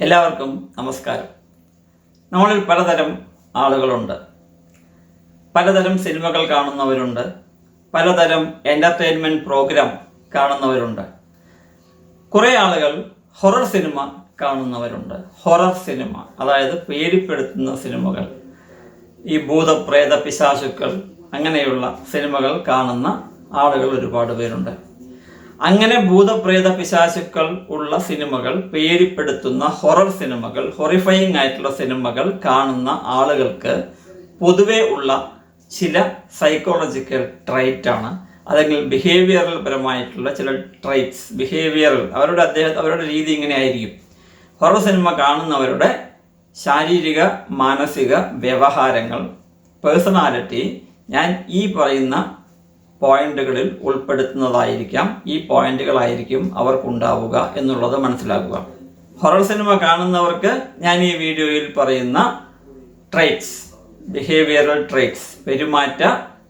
എല്ലാവർക്കും നമസ്കാരം. നമ്മളിൽ പലതരം ആളുകളുണ്ട്. പലതരം സിനിമകൾ കാണുന്നവരുണ്ട്. പലതരം എന്റർടൈൻമെന്റ് പ്രോഗ്രാം കാണുന്നവരുണ്ട്. കുറേ ആളുകൾ ഹൊറർ സിനിമ കാണുന്നവരുണ്ട്. ഹൊറർ സിനിമ അതായത് പേടിപ്പെടുത്തുന്ന സിനിമകൾ. ഈ ഭൂതപ്രേത പിശാചുക്കൾ അങ്ങനെയുള്ള സിനിമകൾ കാണുന്ന ആളുകൾ ഒരുപാട് പേരുണ്ട്. അങ്ങനെ ഭൂതപ്രേത പിശാചുക്കൾ ഉള്ള സിനിമകൾ പേരിപ്പെടുത്തുന്ന ഹൊറർ സിനിമകൾ ഹൊറിഫയിങ് ആയിട്ടുള്ള സിനിമകൾ കാണുന്ന ആളുകൾക്ക് പൊതുവെ ഉള്ള ചില സൈക്കോളജിക്കൽ ട്രൈറ്റ് ആണ്. അല്ലെങ്കിൽ ബിഹേവിയറൽ പരമായിട്ടുള്ള ചില ട്രൈറ്റ്സ് ബിഹേവിയറൽ അവരുടെ അദ്ദേഹം അവരുടെ രീതി ഇങ്ങനെ ആയിരിക്കും. ഹൊറർ സിനിമ കാണുന്നവരുടെ ശാരീരിക മാനസിക വ്യവഹാരങ്ങൾ പേഴ്സണാലിറ്റി ഞാൻ ഈ പറയുന്ന പോയിന്റുകളിൽ ഉൾപ്പെടുത്തുന്നതായിരിക്കാം. ഈ പോയിന്റുകളായിരിക്കും അവർക്കുണ്ടാവുക എന്നുള്ളത് മനസ്സിലാക്കുക. ഹൊറർ സിനിമ കാണുന്നവർക്ക് ഞാൻ ഈ വീഡിയോയിൽ പറയുന്ന ട്രേറ്റ്സ് ബിഹേവിയറൽ ട്രേറ്റ്സ് പെരുമാറ്റ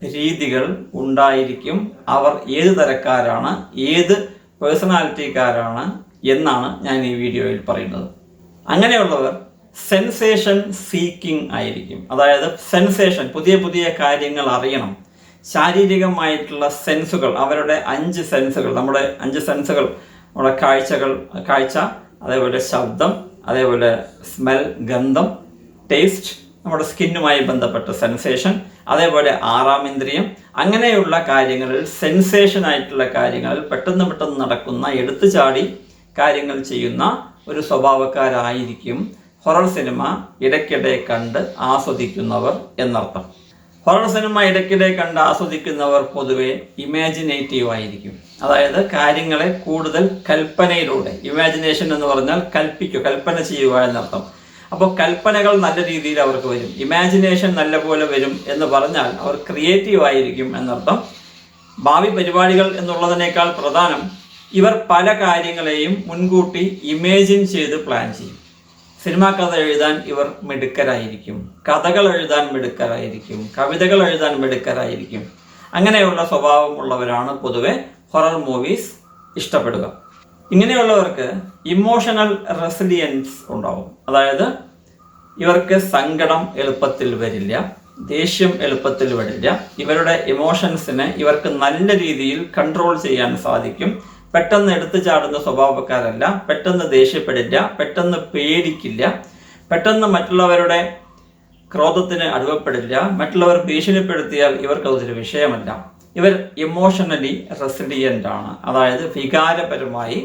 രീതികൾ ഉണ്ടായിരിക്കും. അവർ ഏത് തരക്കാരാണ് ഏത് പേഴ്സണാലിറ്റിക്കാരാണ് എന്നാണ് ഞാൻ ഈ വീഡിയോയിൽ പറയുന്നത്. അങ്ങനെയുള്ളവർ സെൻസേഷൻ സീക്കിംഗ് ആയിരിക്കും. അതായത് സെൻസേഷൻ പുതിയ പുതിയ കാര്യങ്ങൾ അറിയണം. ശാരീരികമായിട്ടുള്ള സെൻസുകൾ അവരുടെ അഞ്ച് സെൻസുകൾ നമ്മുടെ അഞ്ച് സെൻസുകൾ നമ്മുടെ കാഴ്ചകൾ കാഴ്ച അതേപോലെ ശബ്ദം അതേപോലെ സ്മെൽ ഗന്ധം ടേസ്റ്റ് നമ്മുടെ സ്കിന്നുമായി ബന്ധപ്പെട്ട സെൻസേഷൻ അതേപോലെ ആറാം ഇന്ദ്രിയം അങ്ങനെയുള്ള കാര്യങ്ങളിൽ സെൻസേഷൻ ആയിട്ടുള്ള കാര്യങ്ങളിൽ പെട്ടെന്ന് പെട്ടെന്ന് നടക്കുന്ന എടുത്തുചാടി കാര്യങ്ങൾ ചെയ്യുന്ന ഒരു സ്വഭാവക്കാരായിരിക്കും ഹൊറർ സിനിമ ഇടയ്ക്കിടെ കണ്ട് ആസ്വദിക്കുന്നവർ എന്നർത്ഥം. ഹൊറർ സിനിമ ഇടയ്ക്കിടെ കണ്ട് ആസ്വദിക്കുന്നവർ പൊതുവെ ഇമാജിനേറ്റീവ് ആയിരിക്കും. അതായത് കാര്യങ്ങളെ കൂടുതൽ കൽപ്പനയിലൂടെ ഇമാജിനേഷൻ എന്ന് പറഞ്ഞാൽ കൽപ്പിക്കുക കൽപ്പന ചെയ്യുക എന്നർത്ഥം. അപ്പോൾ കൽപ്പനകൾ നല്ല രീതിയിൽ അവർക്ക് വരും. ഇമാജിനേഷൻ നല്ല പോലെ വരും എന്ന് പറഞ്ഞാൽ അവർ ക്രിയേറ്റീവ് ആയിരിക്കും എന്നർത്ഥം. ഭാവി പരിപാടികൾ എന്നുള്ളതിനേക്കാൾ പ്രധാനം ഇവർ പല കാര്യങ്ങളെയും മുൻകൂട്ടി ഇമേജിൻ ചെയ്ത് പ്ലാൻ ചെയ്യും. സിനിമാ കഥ എഴുതാൻ ഇവർ മിടുക്കരായിരിക്കും. കഥകൾ എഴുതാൻ മിടുക്കരായിരിക്കും. കവിതകൾ എഴുതാൻ മിടുക്കരായിരിക്കും. അങ്ങനെയുള്ള സ്വഭാവമുള്ളവരാണ് പൊതുവെ ഹൊറർ മൂവീസ് ഇഷ്ടപ്പെടുക. ഇങ്ങനെയുള്ളവർക്ക് ഇമോഷണൽ റെസിലിയൻസ് ഉണ്ടാവും. അതായത് ഇവർക്ക് സങ്കടം എളുപ്പത്തിൽ വരില്ല ദേഷ്യം എളുപ്പത്തിൽ വരില്ല. ഇവരുടെ ഇമോഷൻസിനെ ഇവർക്ക് നല്ല രീതിയിൽ കൺട്രോൾ ചെയ്യാൻ സാധിക്കും. പെട്ടെന്ന് എടുത്തു ചാടുന്ന സ്വഭാവക്കാരല്ല പെട്ടെന്ന് ദേഷ്യപ്പെടില്ല പെട്ടെന്ന് പേടിക്കില്ല പെട്ടെന്ന് മറ്റുള്ളവരുടെ ക്രോധത്തിന് അടിവപ്പെടില്ല മറ്റുള്ളവർ ഭീഷണിപ്പെടുത്തിയാൽ ഇവർക്ക് അതൊരു വിഷയമല്ല. ഇവർ ഇമോഷണലി റെസിലിയന്റ് ആണ്. അതായത് വികാരപരമായി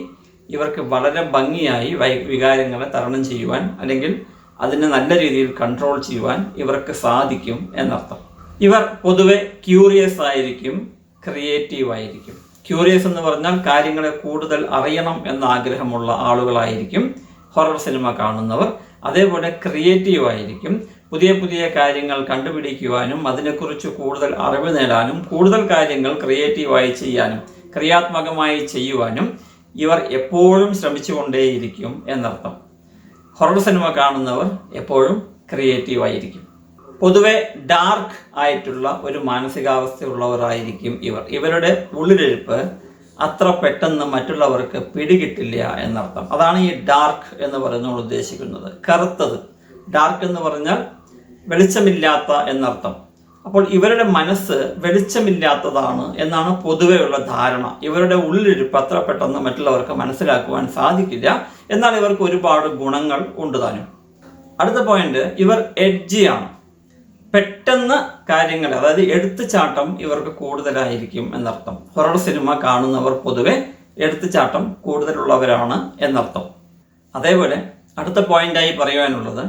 ഇവർക്ക് വളരെ ഭംഗിയായി വികാരങ്ങളെ തരണം ചെയ്യുവാൻ അല്ലെങ്കിൽ അതിനെ നല്ല രീതിയിൽ കൺട്രോൾ ചെയ്യുവാൻ ഇവർക്ക് സാധിക്കും എന്നർത്ഥം. ഇവർ പൊതുവെ ക്യൂറിയസ് ആയിരിക്കും ക്രിയേറ്റീവ് ആയിരിക്കും. ക്യൂറിയസ് എന്ന് പറഞ്ഞാൽ കാര്യങ്ങളെ കൂടുതൽ അറിയണം എന്ന ആഗ്രഹമുള്ള ആളുകളായിരിക്കും ഹൊറർ സിനിമ കാണുന്നവർ. അതേപോലെ ക്രിയേറ്റീവ് ആയിരിക്കും. പുതിയ പുതിയ കാര്യങ്ങൾ കണ്ടുപിടിക്കുവാനും അതിനെക്കുറിച്ച് കൂടുതൽ അറിവ് നേടാനും കൂടുതൽ കാര്യങ്ങൾ ക്രിയേറ്റീവായി ചെയ്യാനും ക്രിയാത്മകമായി ചെയ്യുവാനും ഇവർ എപ്പോഴും ശ്രമിച്ചുകൊണ്ടേയിരിക്കും എന്നർത്ഥം. ഹൊറർ സിനിമ കാണുന്നവർ എപ്പോഴും ക്രിയേറ്റീവ് ആയിരിക്കും. പൊതുവെ ഡാർക്ക് ആയിട്ടുള്ള ഒരു മാനസികാവസ്ഥയുള്ളവരായിരിക്കും ഇവർ. ഇവരുടെ ഉള്ളിലെഴുപ്പ് അത്ര പെട്ടെന്ന് മറ്റുള്ളവർക്ക് പിടികിട്ടില്ല എന്നർത്ഥം. അതാണ് ഈ ഡാർക്ക് എന്ന് പറയുന്നത് ഉദ്ദേശിക്കുന്നത്. കറുത്തത്. ഡാർക്ക് എന്ന് പറഞ്ഞാൽ വെളിച്ചമില്ലാത്ത എന്നർത്ഥം. അപ്പോൾ ഇവരുടെ മനസ്സ് വെളിച്ചമില്ലാത്തതാണ് എന്നാണ് പൊതുവെയുള്ള ധാരണ. ഇവരുടെ ഉള്ളിലിരിപ്പ് അത്ര പെട്ടെന്ന് മറ്റുള്ളവർക്ക് മനസ്സിലാക്കുവാൻ സാധിക്കില്ല എന്നാൽ ഇവർക്ക് ഒരുപാട് ഗുണങ്ങൾ ഉണ്ട് താനും. അടുത്ത പോയിന്റ് ഇവർ എഡ്ജിയാണ് പെട്ടെന്ന് കാര്യങ്ങൾ അതായത് എടുത്തുചാട്ടം ഇവർക്ക് കൂടുതലായിരിക്കും എന്നർത്ഥം. ഹൊറർ സിനിമ കാണുന്നവർ പൊതുവെ എടുത്തുചാട്ടം കൂടുതലുള്ളവരാണ് എന്നർത്ഥം. അതേപോലെ അടുത്ത പോയിന്റായി പറയുവാനുള്ളത്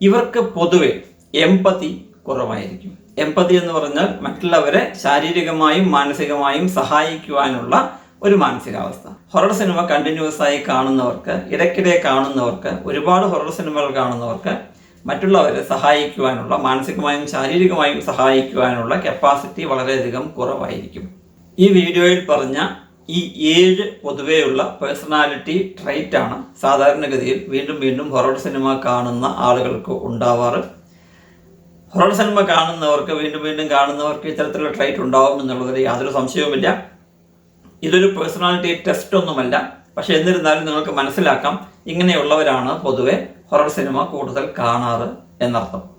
ഇവർക്ക് പൊതുവെ എമ്പതി കുറവായിരിക്കും. എമ്പതി എന്ന് പറഞ്ഞാൽ മറ്റുള്ളവരെ ശാരീരികമായും മാനസികമായും സഹായിക്കുവാനുള്ള ഒരു മാനസികാവസ്ഥ. ഹൊറർ സിനിമ കണ്ടിന്യൂസ് ആയി കാണുന്നവർക്ക് ഇടയ്ക്കിടെ കാണുന്നവർക്ക് ഒരുപാട് ഹൊറർ സിനിമകൾ കാണുന്നവർക്ക് മറ്റുള്ളവരെ സഹായിക്കുവാനുള്ള മാനസികമായും ശാരീരികമായും സഹായിക്കുവാനുള്ള കപ്പാസിറ്റി വളരെയധികം കുറവായിരിക്കും. ഈ വീഡിയോയിൽ പറഞ്ഞ ഈ ഏഴ് പൊതുവെയുള്ള പേഴ്സണാലിറ്റി ട്രൈറ്റ് ആണ് സാധാരണഗതിയിൽ വീണ്ടും വീണ്ടും ഹൊറർ സിനിമ കാണുന്ന ആളുകൾക്ക് ഉണ്ടാവാറ്. ഹൊറർ സിനിമ കാണുന്നവർക്ക് വീണ്ടും വീണ്ടും കാണുന്നവർക്ക് ഇത്തരത്തിലുള്ള ട്രൈറ്റ് ഉണ്ടാവും എന്നുള്ളതിൽ യാതൊരു സംശയവുമില്ല. ഇതൊരു പേഴ്സണാലിറ്റി ടെസ്റ്റ് ഒന്നുമല്ല. പക്ഷെ എന്നിരുന്നാലും നിങ്ങൾക്ക് മനസ്സിലാക്കാം ഇങ്ങനെയുള്ളവരാണ് പൊതുവെ ഹൊറർ സിനിമ കൂടുതൽ കാണാറ് എന്നർത്ഥം.